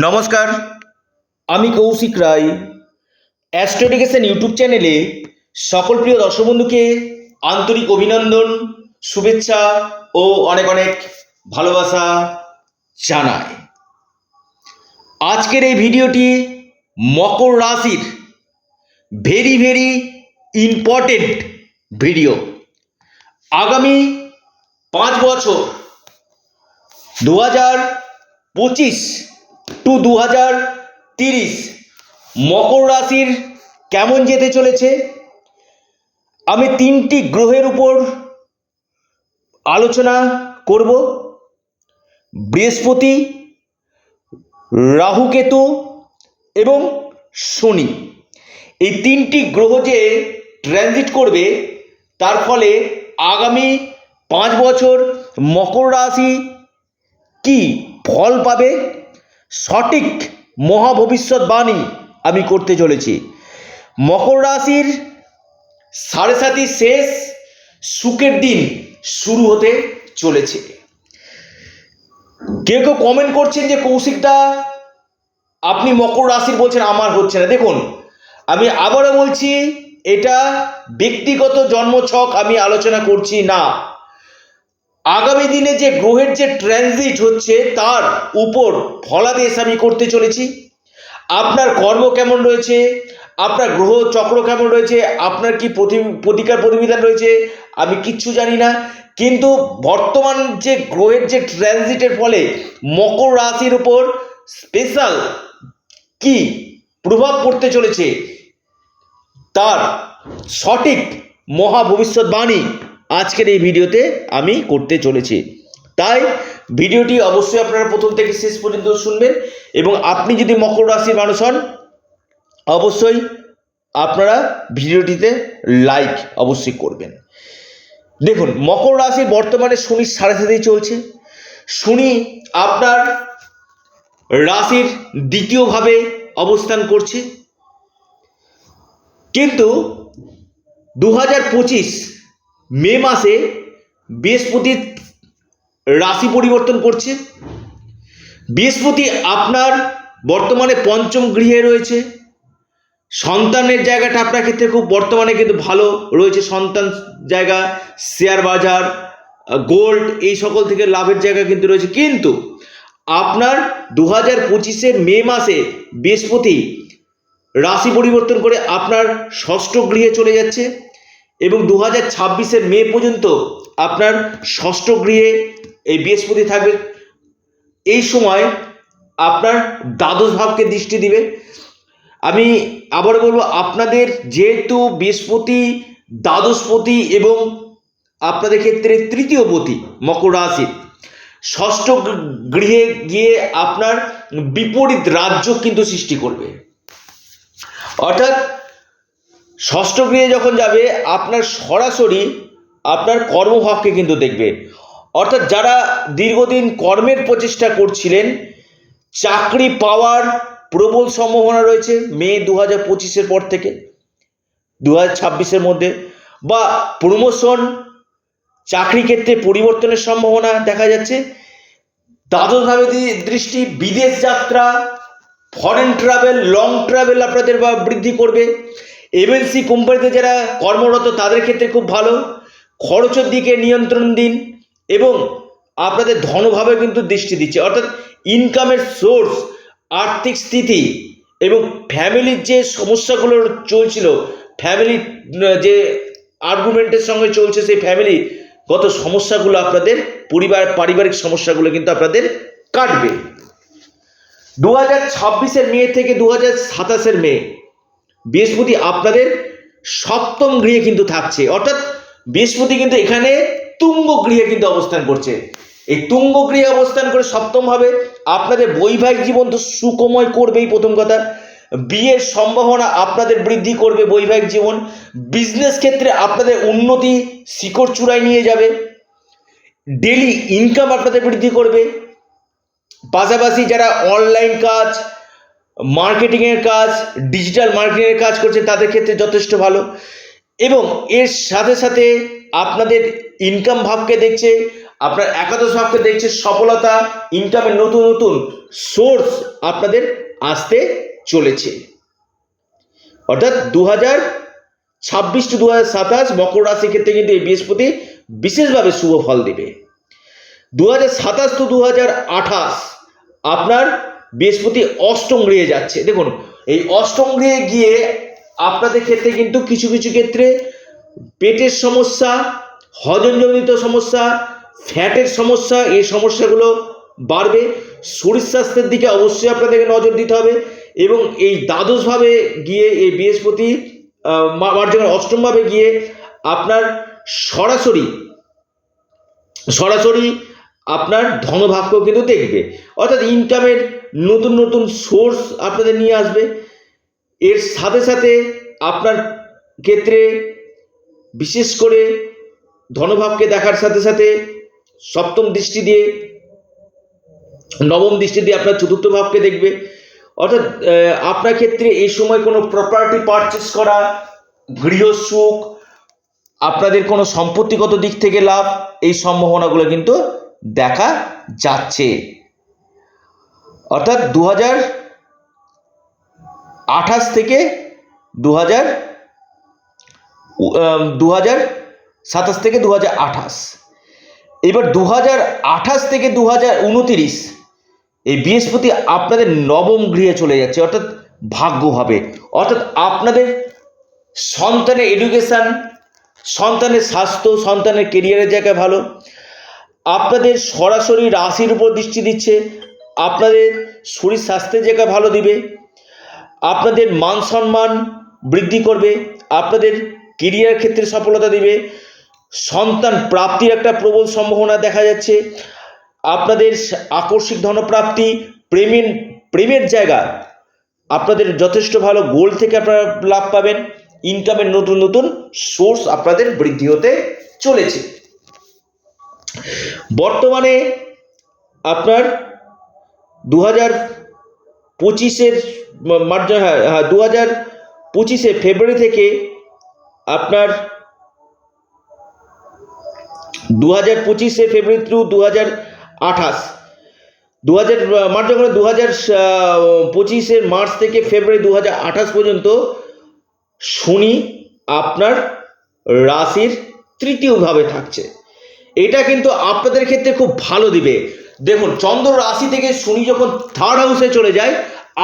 নমস্কার। আমি কৌশিক রায়। অ্যাস্ট্রোডিকেশন ইউটিউব চ্যানেলে সকল প্রিয় দর্শক বন্ধুকে আন্তরিক অভিনন্দন, শুভেচ্ছা ও অনেক অনেক ভালোবাসা জানাই। আজকের এই ভিডিওটি মকর রাশির ভেরি ভেরি ইম্পর্টেন্ট ভিডিও আগামী পাঁচ বছর দু হাজার পঁচিশ টু দু হাজার তিরিশ। মকর রাশির কেমন যেতে চলেছে? আমি তিনটি গ্রহের উপর আলোচনা করব। বৃহস্পতি রাহুকেতু এবং শনি। এই তিনটি গ্রহ যে ট্রানজিট করবে, তার ফলে আগামী পাঁচ বছর মকর রাশি কি ফল পাবে? সঠিক মহাভবিষ্যৎবাণী আমি করতে চলেছি। মকর রাশির সাড়ে সাতি শেষ সুখের দিন শুরু হতে চলেছে। কেউ কেউ কমেন্ট করছেন যে কৌশিকদা, আপনি মকর রাশির বলছেন, আমার হচ্ছে না। দেখুন, আমি আবারও বলছি, এটা ব্যক্তিগত জন্মছক আমি আলোচনা করছি না। আগামী দিনে যে গ্রহের যে ট্রানজিট হচ্ছে, তার উপর ফলাদেশ আমি করতে চলেছি। আপনার কর্ম কেমন রয়েছে? আপনার গ্রহ চক্র কেমন রয়েছে? আপনার কি প্রতি, প্রতিকার প্রতিবিধান রয়েছে? আমি কিচ্ছু জানি না। কিন্তু বর্তমান যে গ্রহের যে ট্রানজিটের ফলে মকর রাশির উপর স্পেশাল কি প্রভাব পড়তে চলেছে? তার সঠিক মহা ভবিষ্যৎবাণী আজকের এই ভিডিওতে আমি করতে চলেছি। তাই ভিডিওটি অবশ্যই আপনারা প্রথম থেকে শেষ পর্যন্ত শুনবেন এবং আপনি যদি মকর রাশির মানুষ হন, অবশ্যই আপনারা ভিডিওটিতে লাইক অবশ্যই করবেন। দেখুন, মকর রাশি বর্তমানে শনির সাড়ে সাথেই চলছে। শনি আপনার রাশির দ্বিতীয়ভাবে অবস্থান করছে। কিন্তু দু হাজার পঁচিশ মে মাসে বৃহস্পতি রাশি পরিবর্তন করছে। বৃহস্পতি আপনার বর্তমানে পঞ্চম গৃহে রয়েছে। সন্তানের জায়গাটা আপনার ক্ষেত্রে খুব বর্তমানে কিন্তু ভালো রয়েছে। সন্তান জায়গা, শেয়ার বাজার, গোল্ড এই সকল থেকে লাভের জায়গা কিন্তু রয়েছে। কিন্তু আপনার দু হাজার পঁচিশের মে মাসে বৃহস্পতি রাশি পরিবর্তন করে আপনার ষষ্ঠ গৃহে চলে যাচ্ছে। এবং দু হাজার ছাব্বিশের মে পর্যন্ত আপনার ষষ্ঠ গৃহে এই বৃহস্পতি থাকবে। এই সময় আপনার দ্বাদশ ভাবকে দৃষ্টি দিবে। আমি আবার বলব, আপনাদের যেহেতু বৃহস্পতি, দ্বাদশপতি এবং আপনাদের ক্ষেত্রে তৃতীয় পতি মকর রাশির ষষ্ঠ গৃহে গিয়ে আপনার বিপরীত রাজ্য কিন্তু সৃষ্টি করবে। অর্থাৎ ষষ্ঠ গৃহে যখন যাবে, আপনার সরাসরি আপনার কর্মভাবকে কিন্তু দেখবে। অর্থাৎ যারা দীর্ঘদিন কর্মের প্রচেষ্টা করছিলেন, চাকরি পাওয়ার প্রবল সম্ভাবনা রয়েছে মে দু হাজার পঁচিশের পর থেকে দু হাজার ছাব্বিশের মধ্যে, বা প্রমোশন, চাকরি ক্ষেত্রে পরিবর্তনের সম্ভাবনা দেখা যাচ্ছে। দ্বাদশভাবে দৃষ্টি, বিদেশ যাত্রা ফরেন ট্রাভেল লং ট্রাভেল আপনাদের বৃদ্ধি করবে। এমএনসি কোম্পানিতে যারা কর্মরত, তাদের ক্ষেত্রে খুব ভালো। খরচের দিকে নিয়ন্ত্রণ দিন এবং আপনাদের ধনভাবে কিন্তু দৃষ্টি দিচ্ছে। অর্থাৎ ইনকামের সোর্স আর্থিক স্থিতি এবং ফ্যামিলির যে সমস্যাগুলো চলছিল ফ্যামিলি যে আর্গুমেন্টের সঙ্গে চলছে সেই ফ্যামিলি গত সমস্যাগুলো আপনাদের পরিবার, পারিবারিক সমস্যাগুলো কিন্তু আপনাদের কাটবে। দু হাজার ছাব্বিশের মে থেকে দু হাজার সাতাশের মে বৃহস্পতি আপনাদের সপ্তম গৃহে কিন্তু থাকছে। অর্থাৎ বৃহস্পতি কিন্তু এখানে তুঙ্গ গৃহে কিন্তু অবস্থান করছে। এই তুঙ্গ গৃহে অবস্থান করে সপ্তম ভাবে আপনাদের বৈবাহিক জীবন তো সুখময় করবেই প্রথম কথা। বিয়ের সম্ভাবনা আপনাদের বৃদ্ধি করবে বৈবাহিক জীবন। বিজনেস ক্ষেত্রে আপনাদের উন্নতি শিকড় চূড়ায় নিয়ে যাবে। ডেলি ইনকাম আপনাদের বৃদ্ধি করবে। পাশাপাশি যারা অনলাইন কাজ মার্কেটিংয়ের কাজ ডিজিটাল মার্কেটিংয়ের কাজ করছে, তাদের ক্ষেত্রে যথেষ্ট ভালো। এবং এর সাথে সাথে আপনাদের ইনকাম ভাবকে দেখছে, আপনার একাদশ ভাবকে দেখছে সফলতা ইনকামের নতুন নতুন সোর্স আপনাদের আসতে চলেছে। অর্থাৎ দু হাজার ছাব্বিশ টু দু হাজার সাতাশ মকর রাশির ক্ষেত্রে কিন্তু এই বৃহস্পতি বিশেষভাবে শুভ ফল দিবে। দু হাজার সাতাশ টু দু হাজার আঠাশ আপনার বৃহস্পতি অষ্টম গৃহে যাচ্ছে। দেখুন এই অষ্টম গৃহে গিয়ে আপনাদের ক্ষেত্রে কিন্তু কিছু কিছু ক্ষেত্রে পেটের সমস্যা হজমজনিত সমস্যা ফ্যাটের সমস্যা এই সমস্যাগুলো বাড়বে। শরীর স্বাস্থ্যের দিকে অবশ্যই আপনাদেরকে নজর দিতে হবে এবং এই দ্বাদশভাবে গিয়ে এই বৃহস্পতি আহ, মা- মার্জনা অষ্টমভাবে গিয়ে আপনার সরাসরি সরাসরি আপনার ধনভাগ্য কিন্তু দেখবে। অর্থাৎ ইনকামের নতুন নতুন সোর্স আপনাদের নিয়ে আসবে। এর সাথে সাথে আপনার ক্ষেত্রে বিশেষ করে ধনভাবকে দেখার সাথে সাথে সপ্তম দৃষ্টি দিয়ে, নবম দৃষ্টি দিয়ে আপনার চতুর্থ ভাবকে দেখবে। অর্থাৎ আপনার ক্ষেত্রে এই সময় কোনো প্রপার্টি পারচেস করা, গৃহ সুখ, আপনাদের কোনো সম্পত্তিগত দিক থেকে লাভ, এই সম্ভাবনাগুলো কিন্তু দেখা যাচ্ছে। অর্থাৎ দু আঠাশ থেকে দু হাজার দু হাজার সাতাশ থেকে দু হাজার আঠাশ। এবার দু হাজার আঠাশ থেকে দু হাজার উনতিরিশ এই বৃহস্পতি আপনাদের নবম গৃহে চলে যাচ্ছে, অর্থাৎ ভাগ্যভাবে অর্থাৎ আপনাদের সন্তানের এডুকেশান সন্তানের স্বাস্থ্য, সন্তানের কেরিয়ারের জায়গায় ভালো। আপনাদের সরাসরি রাশির উপর দৃষ্টি দিচ্ছে আপনাদের শরীর স্বাস্থ্যের জায়গায় ভালো দিবে, আপনাদের মান সম্মান বৃদ্ধি করবে, আপনাদের কেরিয়ার ক্ষেত্রে সফলতা দিবে, সন্তান প্রাপ্তির একটা প্রবল সম্ভাবনা দেখা যাচ্ছে, আপনাদের আকস্মিক ধনপ্রাপ্তি, প্রেমের প্রেমের জায়গা, আপনাদের যথেষ্ট ভালো গোল থেকে আপনারা লাভ পাবেন ইনকামের নতুন নতুন সোর্স আপনাদের বৃদ্ধি হতে চলেছে। বর্তমানে আপনার দু হাজার পঁচিশের মার্চ হ্যাঁ হ্যাঁ দু হাজার পঁচিশে ফেব্রুয়ারি থেকে আপনার দু হাজার পঁচিশে ফেব্রুয়ারি টু দু হাজার আঠাশ। দু হাজার মার্চ যখন দু হাজার পঁচিশের মার্চ থেকে ফেব্রুয়ারি দু হাজার আঠাশ পর্যন্ত শনি আপনার রাশির তৃতীয়ভাবে থাকছে। এটা কিন্তু আপনাদের ক্ষেত্রে খুব ভালো দিবে। দেখুন, চন্দ্র রাশি থেকে শনি যখন থার্ড হাউসে চলে যায়,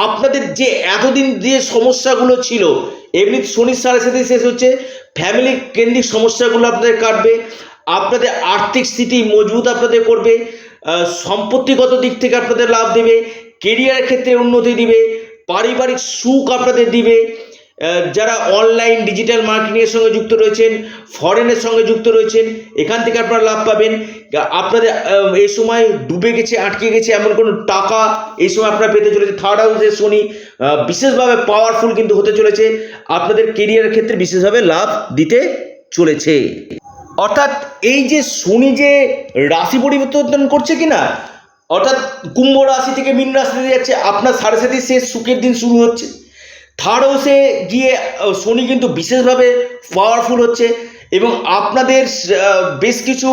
আপনাদের যে এতদিন যে সমস্যাগুলো ছিল, এমনি শনির সাড়ে সাথে শেষ হচ্ছে ফ্যামিলি কেন্দ্রিক সমস্যাগুলো আপনাদের কাটবে, আপনাদের আর্থিক স্থিতি মজবুত আপনাদের করবে সম্পত্তিগত দিক থেকে আপনাদের লাভ দেবে কেরিয়ারের ক্ষেত্রে উন্নতি দিবে, পারিবারিক সুখ আপনাদের দিবে যারা অনলাইন ডিজিটাল মার্কেটিংয়ের সঙ্গে যুক্ত রয়েছেন ফরেনের সঙ্গে যুক্ত রয়েছেন, এখান থেকে আপনারা লাভ পাবেন। আপনাদের এই সময় ডুবে গেছে, আটকে গেছে এমন কোনো টাকা এই সময় আপনারা পেতে চলেছে থার্ড হাউসে শনি বিশেষভাবে পাওয়ারফুল কিন্তু হতে চলেছে। আপনাদের কেরিয়ারের ক্ষেত্রে বিশেষভাবে লাভ দিতে চলেছে। অর্থাৎ এই যে শনি যে রাশি পরিবর্তন করছে কিনা, অর্থাৎ কুম্ভ রাশি থেকে মীন রাশিতে যাচ্ছে, আপনার সাড়ে সাথে শেষ সুখের দিন শুরু হচ্ছে। থার্ড হাউসে গিয়ে শনি কিন্তু বিশেষভাবে পাওয়ারফুল হচ্ছে এবং আপনাদের বেশ কিছু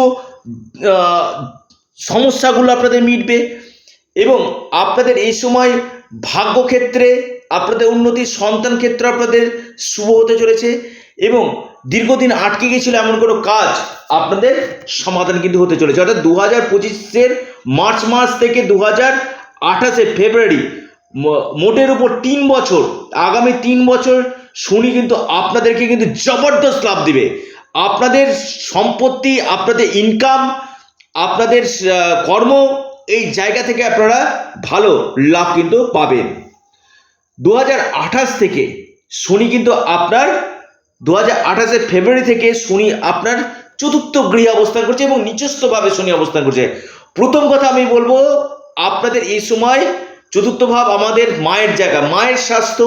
সমস্যাগুলো আপনাদের মিটবে এবং আপনাদের এই সময় ভাগ্যক্ষেত্রে, আপনাদের উন্নতি, সন্তান ক্ষেত্রে আপনাদের শুভ হতে চলেছে এবং দীর্ঘদিন আটকে গিয়েছিল এমন কোনো কাজ আপনাদের সমাধান কিন্তু হতে চলেছে। অর্থাৎ দু হাজার পঁচিশের মার্চ মাস থেকে দু হাজার আঠাশে ফেব্রুয়ারি মোটের উপর তিন বছর, আগামী তিন বছর শনি কিন্তু আপনাদেরকে কিন্তু জবরদস্ত লাভ দিবে। আপনাদের সম্পত্তি, আপনাদের ইনকাম আপনাদের কর্ম, এই জায়গা থেকে আপনারা ভালো লাভ কিন্তু পাবেন। দু হাজার আঠাশ থেকে শনি কিন্তু আপনার দু হাজার আঠাশের ফেব্রুয়ারি থেকে শনি আপনার চতুর্থ গৃহে অবস্থান করছে এবং নিচস্থভাবে শনি অবস্থান করছে। প্রথম কথা আমি বলব, আপনাদের এই সময় চতুর্থ ভাব আমাদের মায়ের জায়গা, মায়ের স্বাস্থ্য,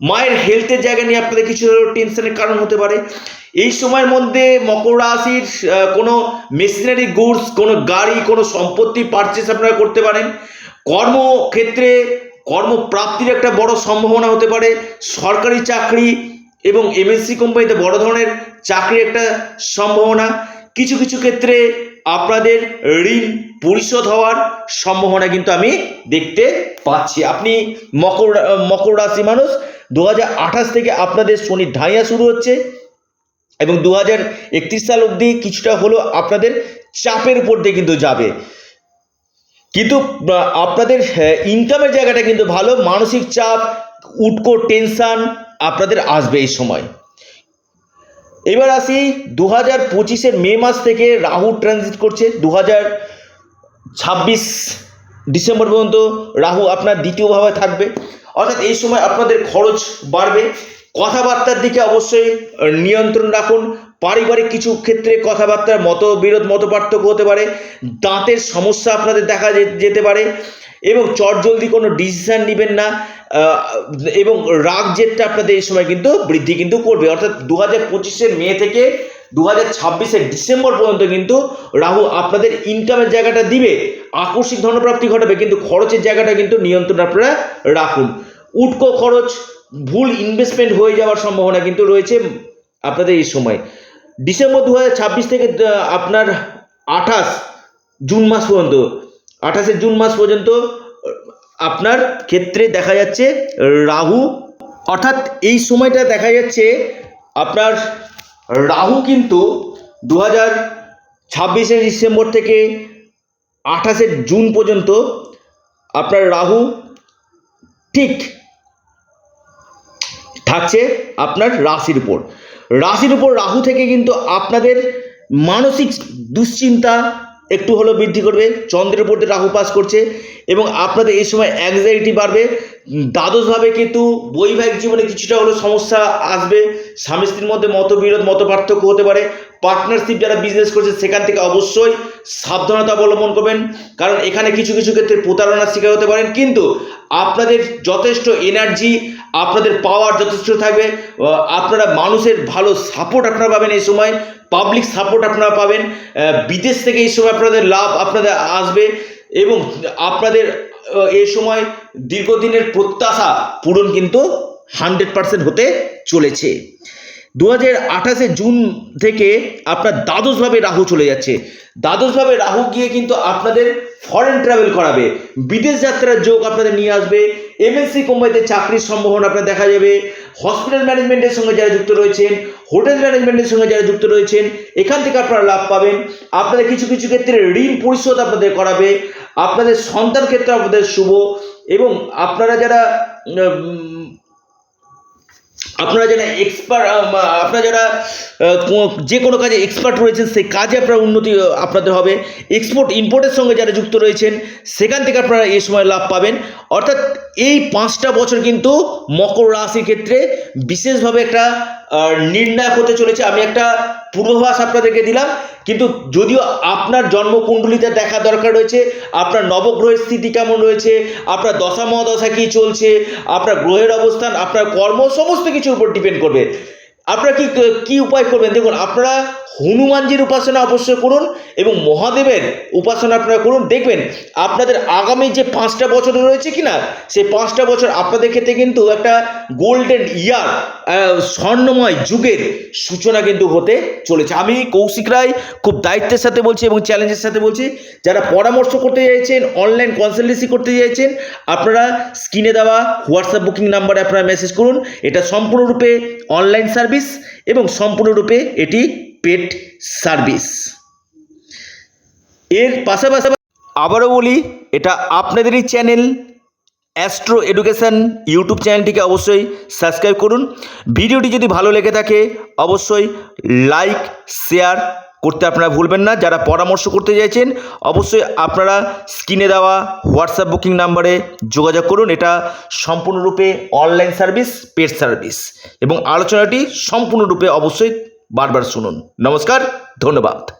মায়ের হেলথের জায়গা নিয়ে আপনাদের কিছু টেনশনের কারণ হতে পারে। এই সময়ের মধ্যে মকর রাশির কোনো মেশিনারি গুডস কোনো গাড়ি, কোনো সম্পত্তি পারচেস আপনারা করতে পারেন। কর্মক্ষেত্রে কর্মপ্রাপ্তির একটা বড় সম্ভাবনা হতে পারে। সরকারি চাকরি এবং এমএনসি কোম্পানিতে বড় ধরনের চাকরির একটা সম্ভাবনা। কিছু কিছু ক্ষেত্রে আপনাদের ঋণ পরিশোধ হওয়ার সম্ভাবনা কিন্তু আমি দেখতে পাচ্ছি। আপনি মকর মকর রাশি মানুষ দু থেকে আপনাদের শনির ঢাইয়া শুরু হচ্ছে এবং দু হাজার একত্রিশ সাল অবধি কিছুটা হলেও আপনাদের চাপের উপর দিয়ে কিন্তু যাবে। কিন্তু আপনাদের ইনকামের জায়গাটা কিন্তু ভালো, মানসিক চাপ, উটকো টেনশন আপনাদের আসবে এই সময়। এবার আসি দু হাজার পঁচিশের মে মাস থেকে রাহু ট্রানজিট করছে দু হাজার ছাব্বিশ ডিসেম্বর পর্যন্ত রাহু আপনার দ্বিতীয়ভাবে থাকবে। অর্থাৎ এই সময় আপনাদের খরচ বাড়বে। কথাবার্তার দিকে অবশ্যই নিয়ন্ত্রণ রাখুন। পারিবারিক কিছু ক্ষেত্রে কথাবার্তার মতবিরোধ মত পার্থক্য হতে পারে। দাঁতের সমস্যা আপনাদের দেখা যেতে পারে। এবং চটজলদি কোনো ডিসিশন নেবেন না। এবং রাগ জেদটা আপনাদের এই সময় কিন্তু বৃদ্ধি কিন্তু করবে। অর্থাৎ দু হাজার পঁচিশের মে থেকে দু হাজার ছাব্বিশের ডিসেম্বর পর্যন্ত কিন্তু রাহু আপনাদের ইনকামের জায়গাটা দিবে, আকস্মিক ধনপ্রাপ্তি ঘটাবে, কিন্তু খরচের জায়গাটা কিন্তু নিয়ন্ত্রণ আপনারা রাখুন। উটকো খরচ, ভুল ইনভেস্টমেন্ট হয়ে যাওয়ার সম্ভাবনা কিন্তু রয়েছে আপনাদের এই সময়। ডিসেম্বর দু হাজার ছাব্বিশ থেকে আপনার আঠাশ জুন মাস পর্যন্ত, আঠাশে জুন মাস পর্যন্ত আপনার ক্ষেত্রে দেখা যাচ্ছে রাহু, অর্থাৎ এই সময়টা দেখা যাচ্ছে আপনার রাহু কিন্তু দু হাজার ছাব্বিশে ডিসেম্বর থেকে আঠাশে জুন পর্যন্ত আপনার রাহু ঠিক থাকছে আপনার রাশির উপর। রাশির উপর রাহু থেকে কিন্তু আপনাদের মানসিক দুশ্চিন্তা একটু হলেও বৃদ্ধি করবে, চন্দ্রের উপর দিয়ে রাহু পাস করছে এবং আপনাদের এই সময় অ্যাংজাইটি বাড়বে। দ্বাদশভাবে কিন্তু বৈবাহিক জীবনে কিছুটা হলেও সমস্যা আসবে। স্বামী স্ত্রীর মধ্যে মতবিরোধ মত পার্থক্য হতে পারে। পার্টনারশিপ যারা বিজনেস করছে সেখান থেকে অবশ্যই সাবধানতা অবলম্বন করবেন। কারণ এখানে কিছু কিছু ক্ষেত্রে প্রতারণার শিকার হতে পারেন। কিন্তু আপনাদের যথেষ্ট এনার্জি আপনাদের পাওয়ার যথেষ্ট থাকবে আপনারা মানুষের ভালো সাপোর্ট আপনারা পাবেন এই সময় পাবলিক সাপোর্ট আপনারা পাবেন বিদেশ থেকে এই সময় আপনাদের লাভ আপনাদের আসবে এবং আপনাদের এ সময় দীর্ঘদিনের প্রত্যাশা পূরণ কিন্তু হান্ড্রেড পার্সেন্ট হতে চলেছে। দু হাজার আঠাশে জুন থেকে আপনার দ্বাদশভাবে রাহু চলে যাচ্ছে। দ্বাদশভাবে রাহু গিয়ে কিন্তু আপনাদের ফরেন ট্রাভেল করাবে। বিদেশ যাত্রার যোগ আপনাদের নিয়ে আসবে। এমএনসি কোম্পানিতে চাকরির সম্ভাবনা আপনার দেখা যাবে। হসপিটাল ম্যানেজমেন্টের সঙ্গে যারা যুক্ত রয়েছেন হোটেল ম্যানেজমেন্টের সঙ্গে যারা যুক্ত রয়েছেন, এখান থেকে আপনারা লাভ পাবেন। আপনাদের কিছু কিছু ক্ষেত্রে ঋণ পরিশোধ আপনাদের করাবে। আপনাদের সন্তান ক্ষেত্রে আপনাদের শুভ এবং আপনারা যারা আপনারা যারা এক্সপার্ট আপনারা যারা যে কোনো কাজে এক্সপার্ট রয়েছেন, সেই কাজে আপনার উন্নতি আপনাদের হবে। এক্সপোর্ট ইম্পোর্টের সঙ্গে যারা যুক্ত রয়েছেন, সেখান থেকে আপনারা এই সময় লাভ পাবেন। অর্থাৎ এই পাঁচটা বছর কিন্তু মকর রাশির ক্ষেত্রে বিশেষভাবে একটা নির্ণায়ক হতে চলেছে। আমি একটা পূর্বাভাস আপনাদেরকে দিলাম। কিন্তু যদিও আপনার জন্মকুণ্ডলিতে দেখা দরকার রয়েছে, আপনার নবগ্রহের স্থিতি কেমন রয়েছে, আপনার দশা মহাদশা কী চলছে, আপনার গ্রহের অবস্থান, আপনার কর্ম, সমস্ত কিছুর উপর ডিপেন্ড করবে। আপনারা কি কি উপায় করবেন? দেখুন, আপনারা হনুমানজির উপাসনা অবশ্যই করুন এবং মহাদেবের উপাসনা আপনারা করুন। দেখবেন, আপনাদের আগামী যে পাঁচটা বছর রয়েছে কি না সেই পাঁচটা বছর আপনাদের ক্ষেত্রে কিন্তু একটা গোল্ডেন ইয়ার স্বর্ণময় যুগের সূচনা কিন্তু হতে চলেছে। আমি কৌশিক রায় খুব দায়িত্বের সাথে বলছি এবং চ্যালেঞ্জের সাথে বলছি, যারা পরামর্শ করতে চাইছেন অনলাইন কনসালটেন্সি করতে চাইছেন, আপনারা স্ক্রিনে দেওয়া হোয়াটসঅ্যাপ বুকিং নাম্বারে আপনারা মেসেজ করুন। এটা সম্পূর্ণরূপে অনলাইন সার্ভিস এবং সম্পূর্ণরূপে এটি পেট সার্ভিস। এর পাশাপাশি আবারও বলি, এটা আপনাদেরই চ্যানেল অ্যাস্ট্রো এডুকেশান ইউটিউব চ্যানেলটিকে অবশ্যই সাবস্ক্রাইব করুন। ভিডিওটি যদি ভালো লেগে থাকে, অবশ্যই লাইক, শেয়ার করতে আপনারা ভুলবেন না। যারা পরামর্শ করতে চাইছেন, অবশ্যই আপনারা স্ক্রিনে দেওয়া হোয়াটসঅ্যাপ বুকিং নাম্বারে যোগাযোগ করুন। এটা সম্পূর্ণরূপে অনলাইন সার্ভিস, পেড সার্ভিস। এবং আলোচনাটি সম্পূর্ণরূপে অবশ্যই বারবার শুনুন। নমস্কার, ধন্যবাদ।